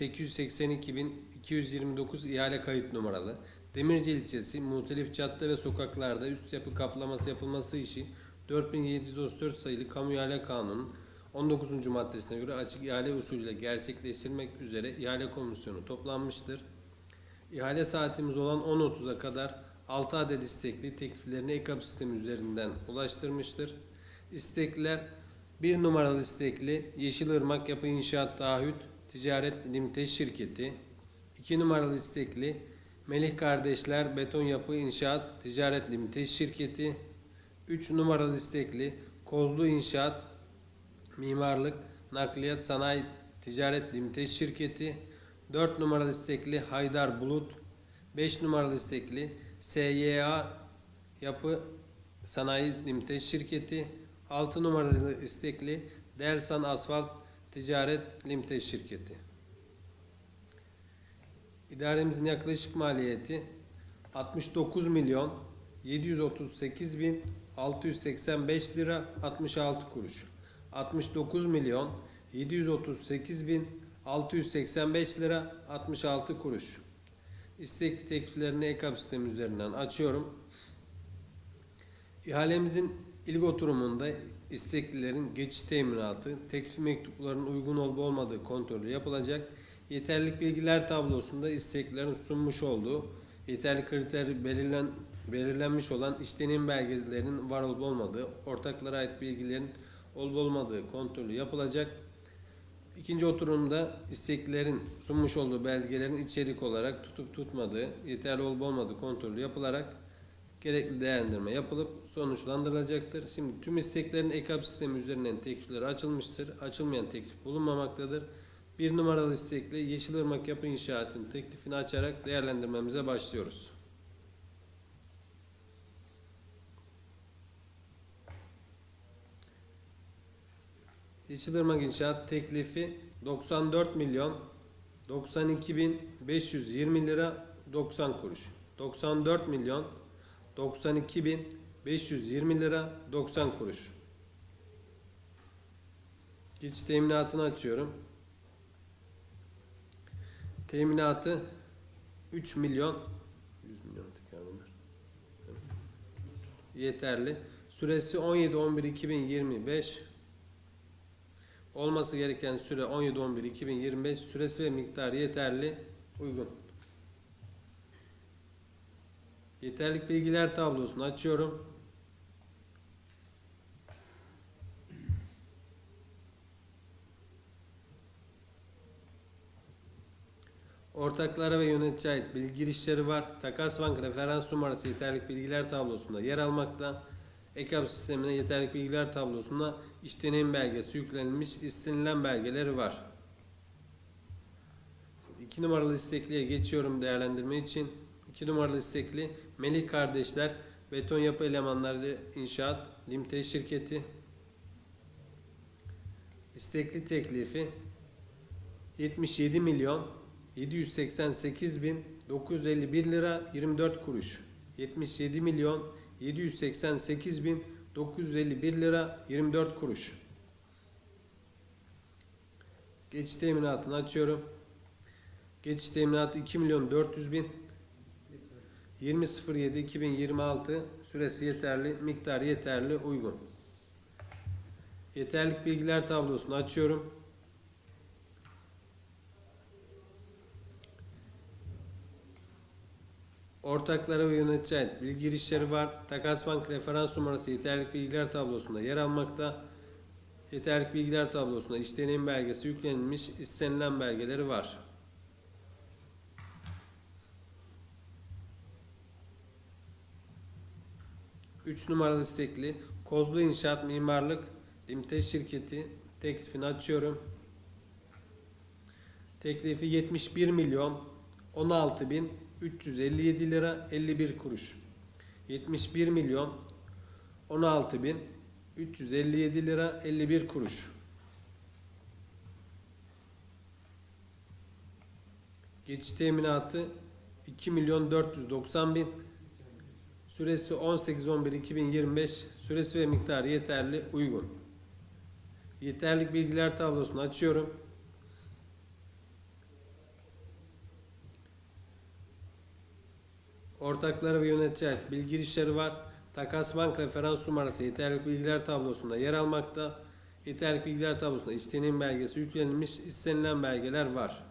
882.229 ihale kayıt numaralı. Demirci ilçesi muhtelif cadde ve sokaklarda üst yapı kaplaması yapılması için 4734 sayılı Kamu İhale Kanunu 19. maddesine göre açık ihale usulüyle gerçekleştirmek üzere ihale komisyonu toplanmıştır. İhale saatimiz olan 10.30'a kadar 6 adet istekli tekliflerini EKAP sistemi üzerinden ulaştırmıştır. İstekliler 1 numaralı istekli Yeşilırmak Yapı İnşaat Taahhüt Ticaret Limited Şirketi 2 numaralı istekli Melih Kardeşler Beton Yapı İnşaat Ticaret Limited Şirketi 3 numaralı istekli Kozlu İnşaat Mimarlık Nakliyat Sanayi Ticaret Limited Şirketi 4 numaralı istekli Haydar Bulut 5 numaralı istekli SYA Yapı Sanayi Limited Şirketi 6 numaralı istekli Delsan Asfalt Ticaret Limited Şirketi İdaremizin yaklaşık maliyeti 69 milyon 738 bin 685 lira 66 kuruş. 69 milyon 738 bin 685 lira 66 kuruş. İstekli tekliflerini EKAP sistemi üzerinden açıyorum. İhalemizin ilk oturumunda isteklilerin geçiş teminatı, teklif mektuplarının uygun olup olmadığı kontrolü yapılacak. Yeterlilik bilgiler tablosunda isteklilerin sunmuş olduğu yeterli kriter belirlen, belirlenmiş olan işlenim belgelerinin var olup olmadığı, ortaklara ait bilgilerin olup olmadığı kontrolü yapılacak. İkinci oturumda isteklilerin sunmuş olduğu belgelerin içerik olarak tutup tutmadığı, yeterli olup olmadığı kontrolü yapılarak gerekli değerlendirme yapılıp sonuçlandırılacaktır. Şimdi tüm isteklerin EKAP sistemi üzerinden teklifleri açılmıştır. Açılmayan teklif bulunmamaktadır. Bir numaralı istekle Yeşilırmak Yapı İnşaat'ın teklifini açarak değerlendirmemize başlıyoruz. Yeşilırmak İnşaat teklifi 94 milyon 92 bin 520 lira 90 kuruş. 94 milyon 92 bin 520 lira 90 kuruş. Geçiş teminatını açıyorum. Teminatı 3 milyon 100 milyon. Yeterli. Süresi 17 11 2025 olması gereken süre 17 11 2025 süresi ve miktarı yeterli uygun. Yeterlik bilgiler tablosunu açıyorum. Ortaklara ve yöneticiye ait bilgi girişleri var. Takas Bank referans numarası yeterlik bilgiler tablosunda yer almakta. EKAP sistemine yeterlik bilgiler tablosunda iş deneyim belgesi yüklenilmiş istenilen belgeleri var. 2 numaralı istekliye geçiyorum değerlendirme için. 2 numaralı istekli Melih Kardeşler Beton Yapı Elemanları İnşaat Limited Şirketi. İstekli teklifi 77 milyon 788 bin 951 lira 24 kuruş. 77 milyon 788 bin 951 lira 24 kuruş. Geçiş teminatını açıyorum. Geçiş teminatı 2 milyon 400 bin 20.07.2026 süresi yeterli, miktarı yeterli, uygun. Yeterlik bilgiler tablosunu açıyorum. Ortaklara ve yöneticiye bilgi girişleri var. Takas Bank referans numarası yeterlik bilgiler tablosunda yer almakta. Yeterlik bilgiler tablosunda iş deneyim belgesi yüklenilmiş, istenilen belgeleri var. 3 numaralı istekli Kozlu İnşaat Mimarlık Limited şirketi teklifini açıyorum. Teklifi 71 milyon 16 bin 357 lira 51 kuruş. 71 milyon 16 bin 357 lira 51 kuruş. Geçiş teminatı 2 milyon 490 bin Süresi 18-11-2025. Süresi ve miktarı yeterli, uygun. Yeterlik bilgiler tablosunu açıyorum. Ortakları ve yönetici bilgi girişleri var. Takas bank referans numarası yeterlik bilgiler tablosunda yer almakta. Yeterlik bilgiler tablosunda istenilen belgesi yüklenilmiş istenilen belgeler var.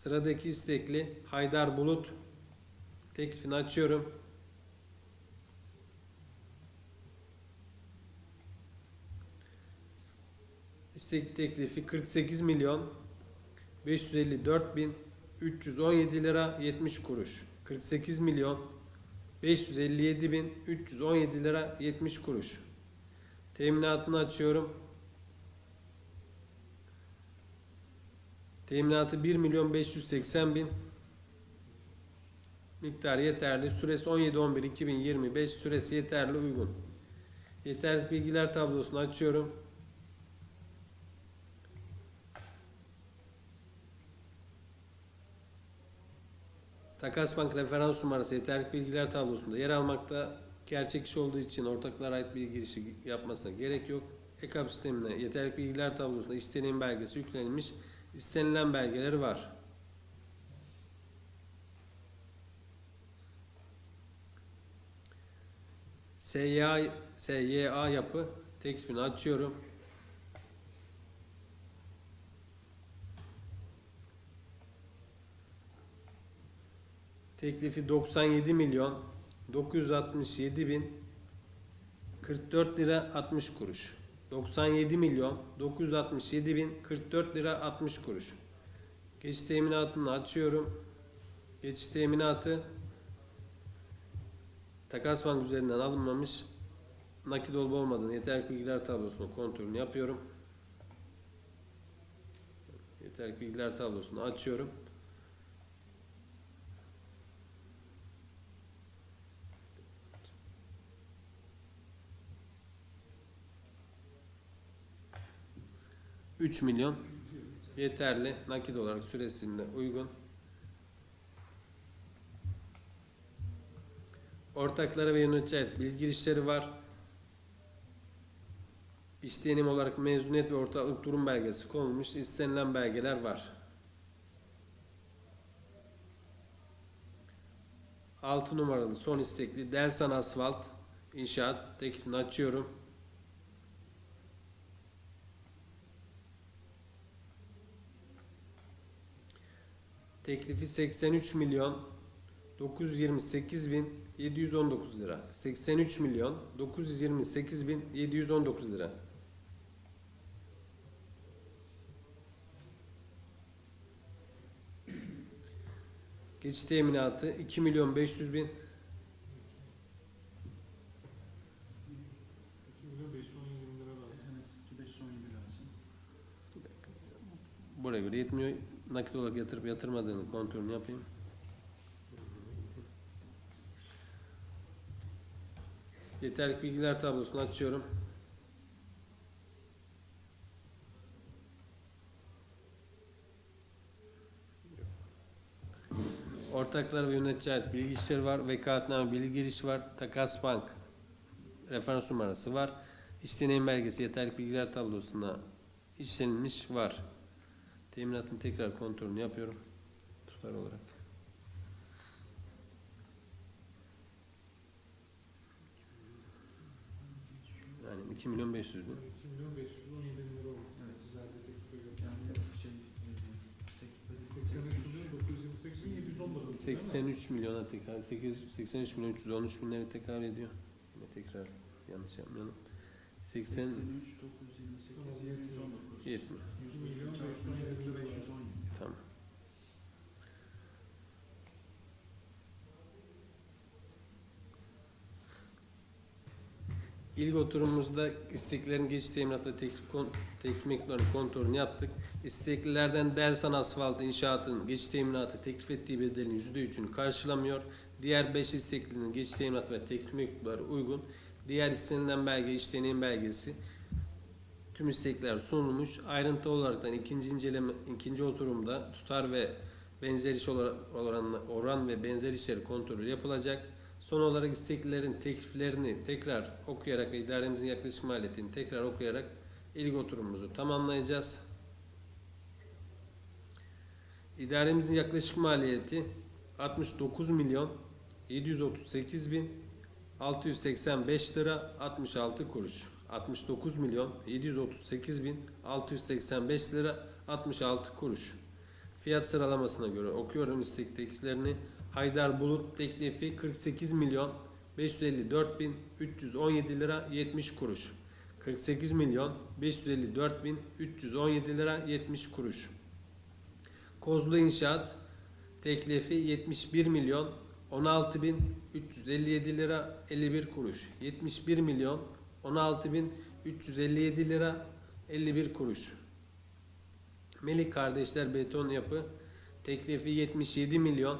Sıradaki istekli Haydar Bulut. Teklifini açıyorum. İstek teklifi 48 milyon 554 bin 317 lira 70 kuruş. 48 milyon 557 bin 317 lira 70 kuruş. Teminatını açıyorum. Teminatı 1 milyon 580 bin. Miktar yeterli. Süresi 17-11-2025. Süresi yeterli uygun. Yeterli bilgiler tablosunu açıyorum. Takas Bank referans numarası yeterli bilgiler tablosunda yer almakta. Gerçek iş olduğu için ortaklara ait bilgi girişi yapmasına gerek yok. EKAP sistemine yeterli bilgiler tablosunda istenilen belgesi yüklenilmiş. İstenilen belgeleri var. SYA, SYA yapı teklifini açıyorum. Teklifi 97 milyon 967 bin 44 lira 60 kuruş. 97 milyon 967 bin 44 lira 60 kuruş. Geçiş teminatını açıyorum. Geçiş teminatı takas bank üzerinden alınmamış nakit olup olmadığını yeterli bilgiler tablosunu kontrolünü yapıyorum. Yeterli bilgiler tablosunu açıyorum. Üç milyon yeterli nakit olarak süresinde uygun. Ortaklara ve yönetici ait bilgi girişleri var. İsteyenim olarak mezuniyet ve ortaklık durum belgesi konulmuş. İstenilen belgeler var. 6 numaralı son istekli Delsan Asfalt İnşaat teklifini açıyorum. Teklifi 83 milyon 928 bin 719 lira. 83 milyon 928 bin 719 lira. Geçiş teminatı 2 milyon 500 bin 2 milyon 517 bin lira lazım. Evet, 2517 lazım. buraya göre yetmiyor. Nakit olarak yatırıp yatırmadığını kontrolünü yapayım. Yeterli bilgiler tablosunu açıyorum. Ortaklar ve yönetici ait bilgi işleri var. Vekaletname bilgi giriş var. Takas bank referans numarası var. İş deneyim belgesi yeterli bilgiler tablosuna işlenmiş var. Teminatın tekrar kontrolünü yapıyorum. Tutar olarak. Yani 2 milyon 500 bin. 2 milyon 517 bin lira olması Evet. Güzel bir teklife göre. Yani şey, e, teklifleri 83 milyon 928 bin 710 lira. 83 milyona tekabül 8 83 milyon 313 bin lira tekabül ediyor. Yine tekrar yanlış yapmayalım. 80 83, 928, Tamam, 719. 70 2 milyon 517 bin lira var. 517. tamam. İlk oturumumuzda isteklerin geçiş teminatı teklif, kon, mektuplarının kontrolünü yaptık. İsteklilerden Delsan Asfalt İnşaat'ın geçiş teminatı teklif ettiği bedelin %3'ünü karşılamıyor. Diğer 5 isteklinin geçiş teminatı ve teklif uygun. Diğer istenilen belge, iş deneyim belgesi tüm istekler sunulmuş. Ayrıntı olaraktan ikinci inceleme, ikinci oturumda tutar ve benzer iş oran, oran ve benzer işleri kontrolü yapılacak. Son olarak isteklilerin tekliflerini tekrar okuyarak ve idaremizin yaklaşık maliyetini tekrar okuyarak ilk oturumumuzu tamamlayacağız. İdaremizin yaklaşık maliyeti 69 milyon 738 bin 685 lira 66 kuruş. 69 milyon 738 bin 685 lira 66 kuruş. Fiyat sıralamasına göre okuyorum istektekilerini. Haydar Bulut teklifi 48 milyon 554 bin 317 lira 70 kuruş. 48 milyon 554 bin 317 lira 70 kuruş. Kozlu İnşaat teklifi 71 milyon 16 bin 357 lira 51 kuruş. 71 milyon 16 bin 357 lira 51 kuruş. Melik Kardeşler Beton Yapı teklifi 77 milyon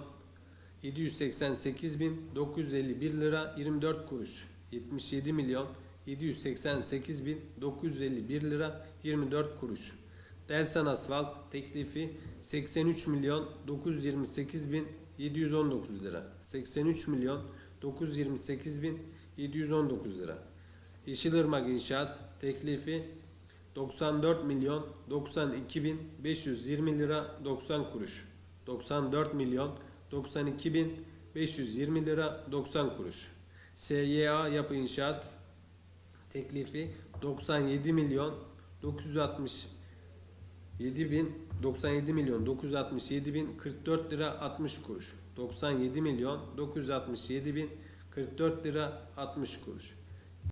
788 bin 951 lira 24 kuruş. 77 milyon 788 bin 951 lira 24 kuruş. Delsan Asfalt teklifi 83 milyon 928 bin 719 lira. 83 milyon 928 bin 719 lira. Yeşilırmak İnşaat teklifi 94 milyon 92 bin 520 lira 90 kuruş. 94 milyon 92 bin 520 lira 90 kuruş. SYA Yapı İnşaat teklifi 97 milyon 960 7 bin 97 milyon 967 bin 44 lira 60 kuruş. 97 milyon 967 bin 44 lira 60 kuruş.